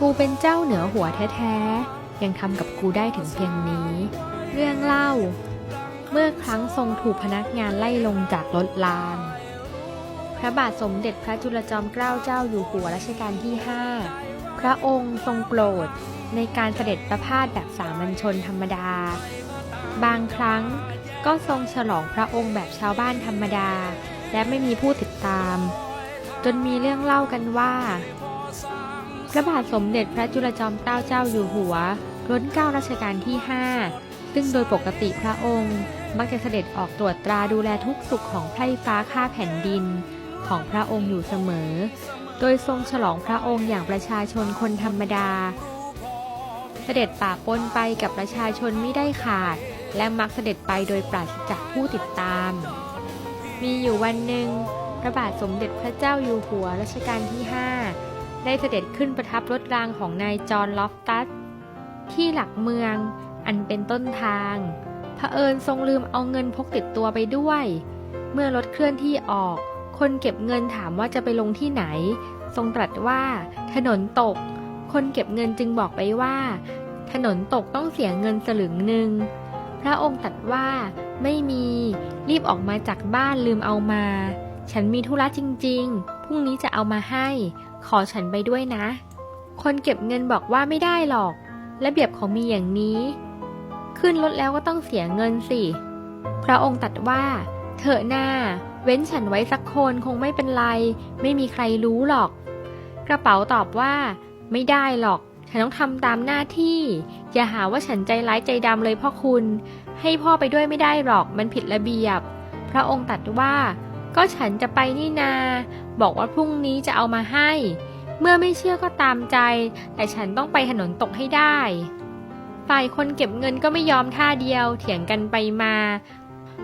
กูเป็นเจ้าเหนือหัวแท้ๆ ยังทำกับกูได้ถึงเพียงนี้ เรื่องเล่า เมื่อครั้งทรงถูกพนักงานไล่ลงจากรถราง พระบาทสมเด็จพระจุลจอมเกล้าเจ้าอยู่หัวรัชกาลที่ 5 พระองค์ทรงโปรดในการเสด็จประพาสแบบสามัญชนธรรมดา บางครั้งก็ทรงฉลองพระองค์แบบชาวบ้านธรรมดา และไม่มีผู้ติดตาม จนมีเรื่องเล่ากันว่า ระบาทสมเด็จพระจุลจอมเกล้าเจ้าอยู่หัวรัชเกล้ารัชกาลที่ 5 ซึ่งโดยปกติพระองค์ มักจะเสด็จออกตรวจตราดูแลทุกสุขของไพร่ฟ้าข้าแผ่นดิน ของพระองค์อยู่เสมอ โดยทรงฉลองพระองค์อย่างประชาชนคนธรรมดา เสด็จป่าปนไปกับประชาชนไม่ได้ขาด และมักเสด็จไปโดยปราศจากผู้ติดตาม มีอยู่วันหนึ่งพระบาทสมเด็จพระเจ้าอยู่หัวรัชกาลที่ 5 ได้เสด็จขึ้นประทับรถรางของนายจอห์นลอฟตัสที่หลักเมืองอันเป็นต้นทางเผอิญทรงลืมเอาเงินพกติดตัวไปด้วย เมื่อรถเคลื่อนที่ออก คนเก็บเงินถามว่าจะไปลงที่ไหน ทรงตรัสว่า ถนนตก คนเก็บเงินจึงบอกไปว่า ถนนตกต้องเสียเงินสลึงหนึ่งพระองค์ตรัสว่าไม่มีรีบออกมาจากบ้านลืมเอามา ฉันมีธุระจริง ๆ พรุ่งนี้จะเอามาให้ ขอฉันไปด้วยนะ คนเก็บเงินบอกว่าไม่ได้หรอก ระเบียบของมีอย่างนี้ ขึ้นรถแล้วก็ต้องเสียเงินสิ พระองค์ตรัสว่า เถอะหน้า เว้นฉันไว้สักคนคงไม่เป็นไร ไม่มีใครรู้หรอก กระเป๋าตอบว่า ไม่ได้หรอก ฉันต้องทำตามหน้าที่ อย่าหาว่าฉันใจร้ายใจดำเลยพ่อคุณ ให้พ่อไปด้วยไม่ได้หรอก มันผิดระเบียบ พระองค์ตรัสว่า ก็ฉันจะไปนี่นา บอกว่าพรุ่งนี้จะเอามาให้ เมื่อไม่เชื่อก็ตามใจ แต่ฉันต้องไปถนนตกให้ได้ ฝ่ายคนเก็บเงินก็ไม่ยอมท่าเดียว เถียงกันไปมา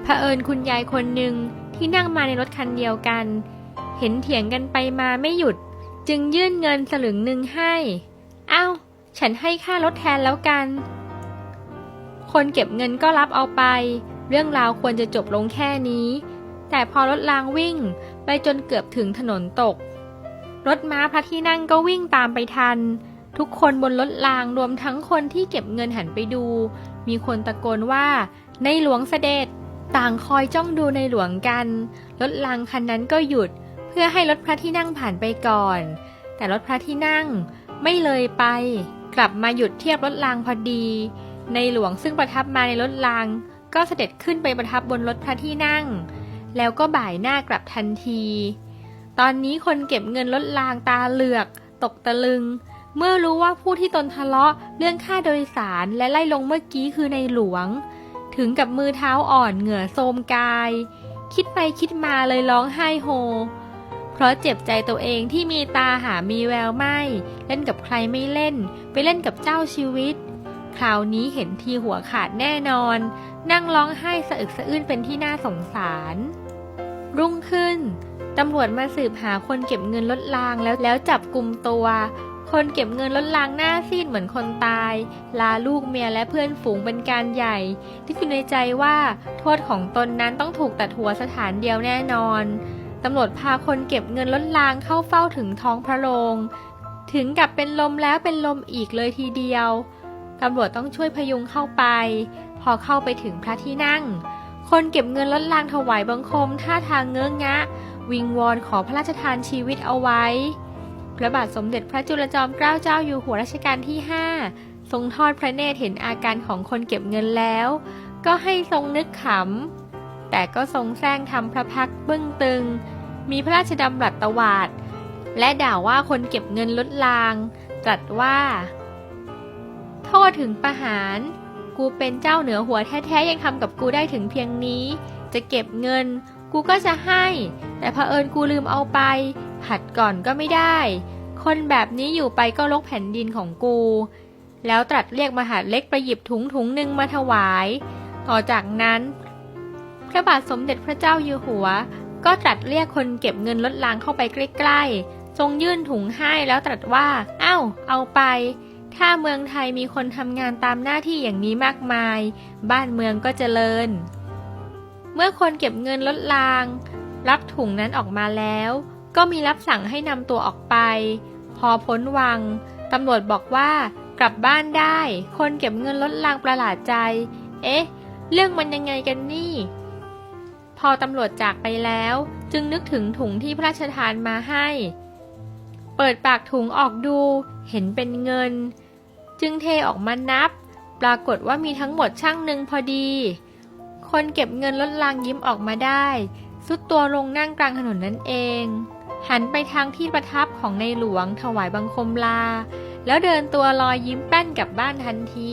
เผอิญคุณยายคนหนึ่งที่นั่งมาในรถคันเดียวกัน เห็นเถียงกันไปมาไม่หยุด จึงยื่นเงินสลึงหนึ่งให้เอ้าฉันให้ค่ารถแทนแล้วกัน คนเก็บเงินก็รับเอาไป เรื่องราวควรจะจบลงแค่นี้ แต่พอรถรางวิ่ง ไปจนเกือบถึงถนนตก รถม้าพระที่นั่งก็วิ่งตามไปทัน ทุกคนบนรถรางรวมทั้งคนที่เก็บเงินหันไปดู มีคนตะโกนว่า ในหลวงเสด็จ ต่างคอยจ้องดูในหลวงกัน รถรางคันนั้นก็หยุด เพื่อให้รถพระที่นั่งผ่านไปก่อน แต่รถพระที่นั่งไม่เลยไป กลับมาหยุดเทียบรถรางพอดี ในหลวงซึ่งประทับมาในรถรางก็เสด็จขึ้นไปประทับบนรถพระที่นั่ง แล้วก็บ่ายหน้ากลับทันที ตอนนี้คนเก็บเงินรถรางตาเหลือก ตกตะลึง เมื่อรู้ว่าผู้ที่ตนทะเลาะเรื่องค่าโดยสารและไล่ลงเมื่อกี้คือในหลวง ถึงกับมือเท้าอ่อนเหงื่อโทมกาย คิดไปคิดมาเลยร้องไห้โฮ เพราะเจ็บใจตัวเองที่มีตาหามีแววไม่ เล่นกับใครไม่เล่น ไปเล่นกับเจ้าชีวิต คราวนี้เห็นทีหัวขาดแน่นอน นั่งร้องไห้สะอึกสะอื้นเป็นที่น่าสงสาร รุ่งขึ้น ตำรวจมาสืบหาคนเก็บเงินลดรางแล้วแล้วจับกลุ่มตัว คนเก็บเงินลดรางหน้าซีดเหมือนคนตาย ลาลูกเมียและเพื่อนฝูงเป็นการใหญ่ ที่คิดในใจว่าโทษของตนนั้นต้องถูกตัดหัวสถานเดียวแน่นอน ตำรวจพาคนเก็บเงินลดรางเข้าเฝ้าถึงท้องพระโรงถึงกับเป็นลมแล้วเป็นลมอีกเลยทีเดียว ตำรวจต้องช่วยพยุงเข้าไป พอเข้าไปถึงพระที่นั่ง คนเก็บเงินลดรางถวายบังคมท่าทางเงื้องะ วิงวอนขอพระราชทานชีวิตเอาไว้ พระบาทสมเด็จพระจุลจอมเกล้าเจ้าอยู่หัวรัชกาลที่ 5 ทรงทอดพระเนตรเห็นอาการของคนเก็บเงินแล้ว ก็ให้ทรงนึกขำ แต่ก็ทรงแซงทำพระพักตร์บึ้งตึง มีพระราชดำรัสตวาด และด่าว่าคนเก็บเงินลดลาง ตรัสว่า โทษถึงประหาร กูเป็นเจ้าเหนือหัวแท้ๆยังทำกับกูได้ถึงเพียงนี้ จะเก็บเงิน กูก็จะให้ แต่เผอิญกูลืมเอาไป ผัดก่อนก็ไม่ได้ คนแบบนี้อยู่ไปก็ลกแผ่นดินของกู แล้วตรัสเรียกมหาเล็กไปหยิบถุงถุงหนึ่งมาถวาย ต่อจากนั้น พระบาทสมเด็จพระเจ้าอยู่หัว ก็ตรัสเรียกคนเก็บเงินลดลางเข้าไปใกล้ๆทรงยื่นถุงให้แล้วตรัสว่า เอ้า เอาไป ถ้าเมืองไทยมีคนทำงานตามหน้าที่อย่างนี้มากมาย บ้านเมืองก็เจริญ เมื่อคนเก็บเงินลดลาง รับถุงนั้นออกมาแล้ว ก็มีรับสั่งให้นำตัวออกไป พอพ้นวังตำรวจบอกว่ากลับบ้านได้ คนเก็บเงินลดลางประหลาดใจ เอ๊ะ เรื่องมันยังไงกันนี่ พอตำรวจจากไปแล้ว จึงนึกถึงถุงที่พระราชทานมาให้ ปิดปากถุงออกดู เห็นเป็นเงิน จึงเทออกมานับ ปรากฏว่ามีทั้งหมดช่างหนึ่งพอดี คนเก็บเงินลดลางยิ้มออกมาได้สุดตัวลงนั่งกลางถนนนั่นเอง หันไปทางที่ประทับของในหลวงถวายบังคมลา แล้วเดินตัวลอยยิ้มแป้นกลับบ้านทันที